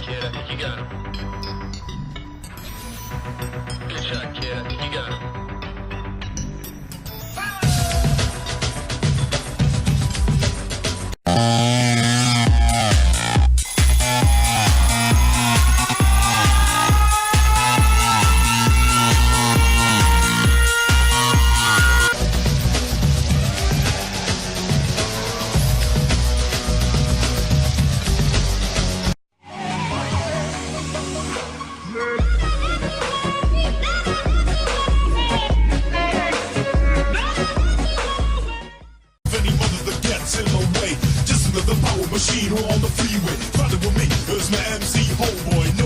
kid. I think you got him. Good shot, kid. I think you got him. Machine on the freeway. Riding with me is my MC homeboy, oh knowing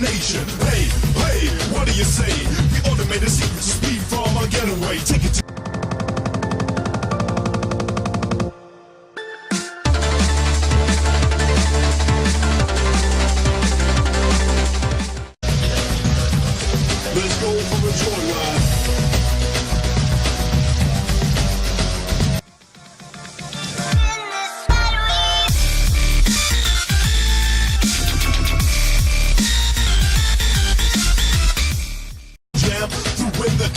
nation. Hey, hey, what do you say? We automated secret to speed from our getaway. Take it to Let's go for a joyride.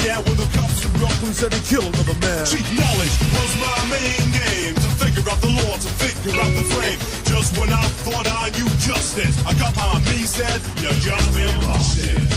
Through in the the cops are up and said he killed another man. Cheap knowledge was my main game to figure out the law, to figure out the frame. Just when I thought I knew justice, I got my me said, you just busted.